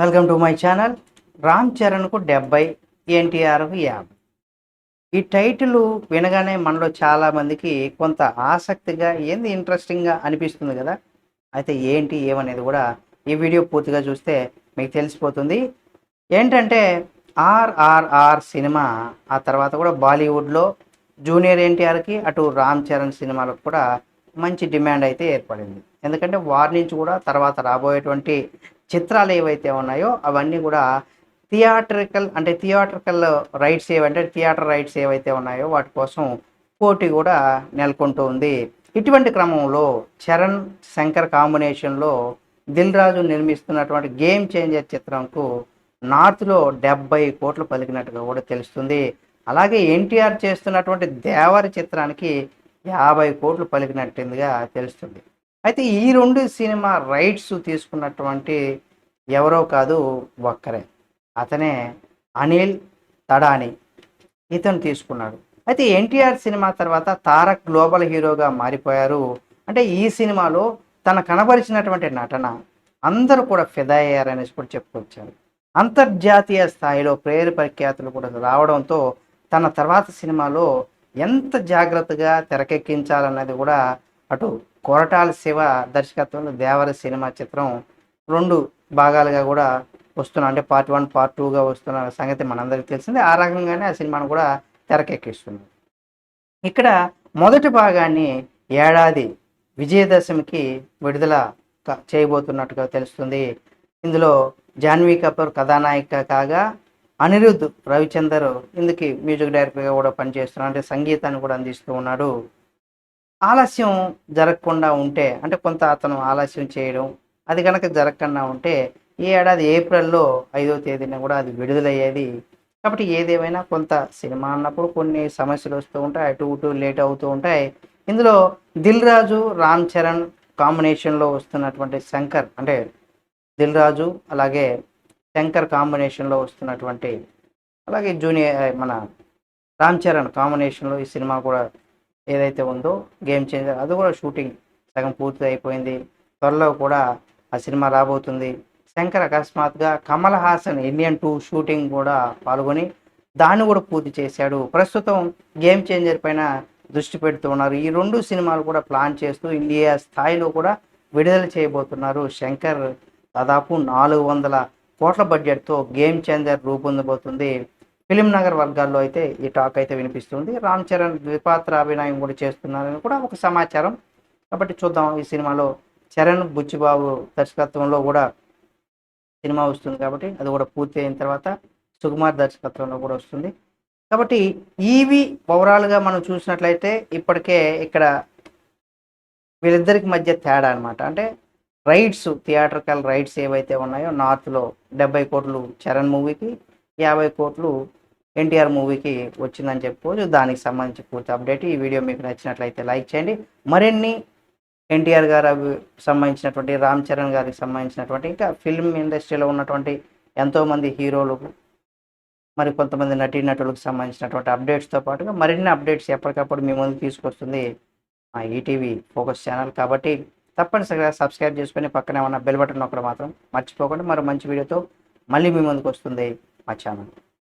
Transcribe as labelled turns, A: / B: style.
A: Welcome to my channel Ram చరణ్కు డెబ్బై ఎన్టీఆర్కు యాభై. ఈ టైటిల్ వినగానే మనలో చాలా మందికి కొంత ఆసక్తిగా ఏంది ఇంట్రెస్టింగ్గా అనిపిస్తుంది కదా? అయితే ఏంటి ఏమనేది కూడా ఈ వీడియో పూర్తిగా చూస్తే మీకు తెలిసిపోతుంది. ఏంటంటే ఆర్ఆర్ఆర్ సినిమా ఆ తర్వాత కూడా బాలీవుడ్లో జూనియర్ ఎన్టీఆర్కి అటు రామ్ చరణ్ సినిమాలకు కూడా మంచి డిమాండ్ అయితే ఏర్పడింది. ఎందుకంటే వారి నుంచి కూడా తర్వాత రాబోయేటువంటి చిత్రాలు ఏవైతే ఉన్నాయో అవన్నీ కూడా థియేట్రికల్ అంటే థియేట్రికల్ రైట్స్ ఏవంటే థియేటర్ రైట్స్ ఏవైతే ఉన్నాయో వాటి కోసం పోటీ కూడా నెలకొంటూ ఉంది. ఇటువంటి క్రమంలో చరణ్ శంకర్ కాంబినేషన్లో దిల్ రాజు నిర్మిస్తున్నటువంటి గేమ్ చేంజర్ చిత్రంకు నార్త్లో డెబ్బై కోట్లు పలికినట్టుగా కూడా తెలుస్తుంది. అలాగే ఎన్టీఆర్ చేస్తున్నటువంటి దేవరి చిత్రానికి యాభై కోట్లు పలికినట్టుగా తెలుస్తుంది. అయితే ఈ రెండు సినిమా రైట్స్ తీసుకున్నటువంటి ఎవరో కాదు ఒక్కరే. అతనే అనిల్ తడాని ఇతను తీసుకున్నాడు. అయితే ఎన్టీఆర్ సినిమా తర్వాత తారక్ గ్లోబల్ హీరోగా మారిపోయారు. అంటే ఈ సినిమాలో తన కనబరిచినటువంటి నటన అందరూ కూడా ఫిదా అయ్యారనేసి కూడా చెప్పుకొచ్చారు. అంతర్జాతీయ స్థాయిలో ప్రేరు ప్రఖ్యాతులు కూడా రావడంతో తన తర్వాత సినిమాలో ఎంత జాగ్రత్తగా తెరకెక్కించాలన్నది కూడా అటు కొరటాల శివ దర్శకత్వంలో దేవర సినిమా చిత్రం రెండు భాగాలుగా కూడా వస్తున్నా అంటే పార్ట్ వన్ పార్ట్ టూగా వస్తున్న సంగతి మనందరికీ తెలిసింది. ఆ రకంగానే ఆ సినిమాను కూడా తెరకెక్కిస్తుంది. ఇక్కడ మొదటి భాగాన్ని ఏడాది విజయదశమికి విడుదల చేయబోతున్నట్టుగా తెలుస్తుంది. ఇందులో జాన్వీ కపూర్ కథానాయిక కాగా అనిరుద్ధ్ రవిచందర్ ఇందుకు మ్యూజిక్ డైరెక్టర్గా కూడా పనిచేస్తున్నాడు అంటే సంగీతాన్ని కూడా అందిస్తూ ఉన్నాడు. ఆలస్యం జరగకుండా ఉంటే అంటే కొంత అతను ఆలస్యం చేయడం అది కనుక జరగకుండా ఉంటే ఈ ఏడాది ఏప్రిల్లో ఐదో తేదీన కూడా అది విడుదలయ్యేది. కాబట్టి ఏదేమైనా కొంత సినిమా అన్నప్పుడు కొన్ని సమస్యలు వస్తూ ఉంటాయి అటు ఇటు లేట్ అవుతూ ఉంటాయి. ఇందులో దిల్ రాజు రామ్ చరణ్ కాంబినేషన్లో వస్తున్నటువంటి శంకర్ అంటే దిల్ రాజు అలాగే శంకర్ కాంబినేషన్లో వస్తున్నటువంటి అలాగే జూనియర్ మన రామ్ చరణ్ కాంబినేషన్లో ఈ సినిమా కూడా ఏదైతే ఉందో గేమ్ చేంజర్ అది కూడా షూటింగ్. సగం పూర్తి అయిపోయింది త్వరలో కూడా ఆ సినిమా రాబోతుంది. Shankar అకస్మాత్గా Kamal Haasan Indian two shooting కూడా పాల్గొని దాన్ని కూడా పూర్తి చేశాడు. ప్రస్తుతం గేమ్ చేంజర్ పైన దృష్టి పెడుతూ ఉన్నారు. ఈ రెండు సినిమాలు కూడా ప్లాన్ చేస్తూ ఇండియా స్థాయిలో కూడా విడుదల చేయబోతున్నారు. శంకర్ దాదాపు నాలుగు వందల కోట్ల బడ్జెట్తో గేమ్ చేంజర్ రూపొందబోతుంది. ఫిలిం నగర్ వర్గాల్లో అయితే ఈ టాక్ అయితే వినిపిస్తుంది. రామ్ చరణ్ ద్విపాత్ర అభినయం కూడా చేస్తున్నారని కూడా ఒక సమాచారం. కాబట్టి చూద్దాం ఈ సినిమాలో చరణ్ బుచ్చిబాబు దర్శకత్వంలో కూడా సినిమా వస్తుంది కాబట్టి అది కూడా పూర్తి అయిన తర్వాత సుకుమార్ దర్శకత్వంలో కూడా వస్తుంది. కాబట్టి ఈవి ఓవరాల్గా మనం చూసినట్లయితే ఇప్పటికే ఇక్కడ వీళ్ళిద్దరికి మధ్య తేడా అనమాట అంటే రైట్స్ థియేటర్కల్ రైట్స్ ఏవైతే ఉన్నాయో నార్త్లో డెబ్బై కోట్లు చరణ్ మూవీకి యాభై కోట్లు ఎన్టీఆర్ మూవీకి వచ్చిందని చెప్పుకోవచ్చు దానికి సంబంధించి పూర్తి అప్డేట్. ఈ వీడియో మీకు నచ్చినట్లయితే లైక్ చేయండి. మరిన్ని ఎన్టీఆర్ గారు అవి సంబంధించినటువంటి రామ్ చరణ్ గారికి సంబంధించినటువంటి ఇంకా ఫిల్మ్ ఇండస్ట్రీలో ఉన్నటువంటి ఎంతోమంది హీరోలు మరి కొంతమంది నటీనటులకు సంబంధించినటువంటి అప్డేట్స్తో పాటుగా మరిన్ని అప్డేట్స్ ఎప్పటికప్పుడు మీ ముందు తీసుకొస్తుంది మా ఈటీవీ ఫోకస్ ఛానల్. కాబట్టి తప్పనిసరిగా సబ్స్క్రైబ్ చేసుకొని పక్కనే ఉన్న బెల్ బటన్ ఒకటి మాత్రం మర్చిపోకుండా మరో మంచి వీడియోతో మళ్ళీ మీ ముందుకు వస్తుంది. మా ఛానల్